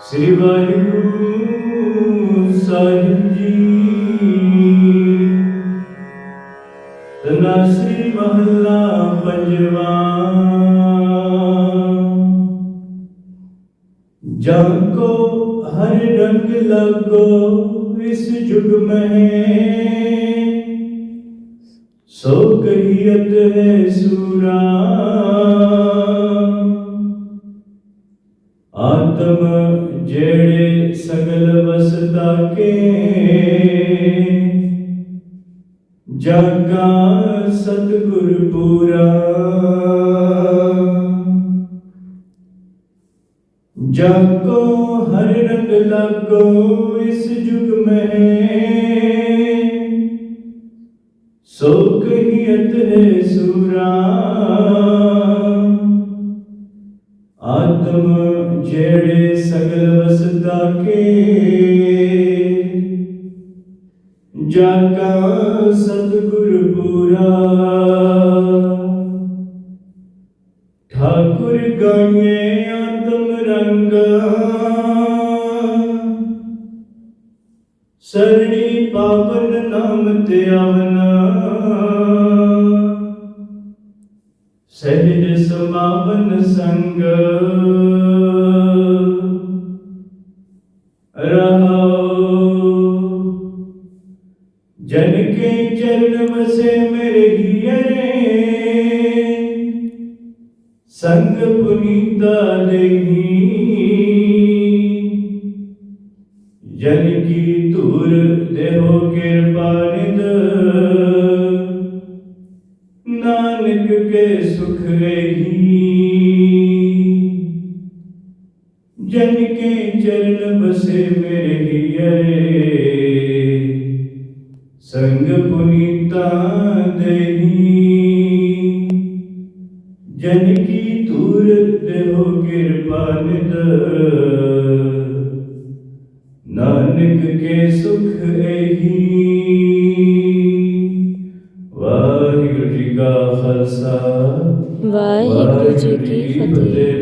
ਸ੍ਰੀ ਵਾਹਿਗੁਰੂ ਸਾਹਿਬ ਜੀ। ਤਨਾਸੀ ਮਹੱਲਾ ਪੰਜਵਾ। ਜਗ ਕੋ ਹਰ ਰੰਗ ਲਗੋ, ਇਸ ਜੁਗ ਮਹਿ। ਸੋ ਕਹੀਤ ਹੈ ਸੂਰਾ। ਆਤਮ ਜਿਹੜੇ ਸਗਲ ਵਸਦਾ ਕੇ। ਜਗਾ ਸਤਗੁਰ ਪੂਰਾ। ਜਾਕੋ ਹਰ ਰੰਗ ਲਾਗੋ ਇਸ ਜੁਗ ਮਹਿ। ਸੋ ਕਹੀਤ ਹੈ ਸੂਰਾ। ਆਤਮ ਜਿਹੜੇ ਸਗਲ ਵਸਦਾ ਕੇ ਜਾ ਕਾ ਸਤਿਗੁਰ ਪੂਰਾ ਠਾਕੁਰ ਗਾਏ ਆਤਮ ਰੰਗ ਸਰਣੀ ਪਾਵਨ ਨਾਮ ਤੇ ਆਵਨਾ ਸਹਿਜ ਸਮਾਵਨ ਸੰਗ रहो जन के चरण बसे मेरे हियरे संग पुनीता देही जन की तूर देहो कृपा निद नानक के सुख रही ਜਨ ਕੇ ਚਰਨ ਬਸੇ ਮੇਰੇ ਹੀਰੇ ਸੰਗ ਪੁਨੀਤਾ ਦੇਹੀ। ਜਨ ਕੀ ਧੂਰ ਦੇਹੋ ਕਿਰਪਾ ਨਿਦ ਨਾਨਕ ਕੇ ਸੁਖ ਇਹੀ। ਵਾਹਿਗੁਰੂ ਜੀ ਕਾ ਖਾਲਸਾ। ਵਾਹਿਗੁਰੂ ਜੀ ਕੀ ਫਤਿਹ।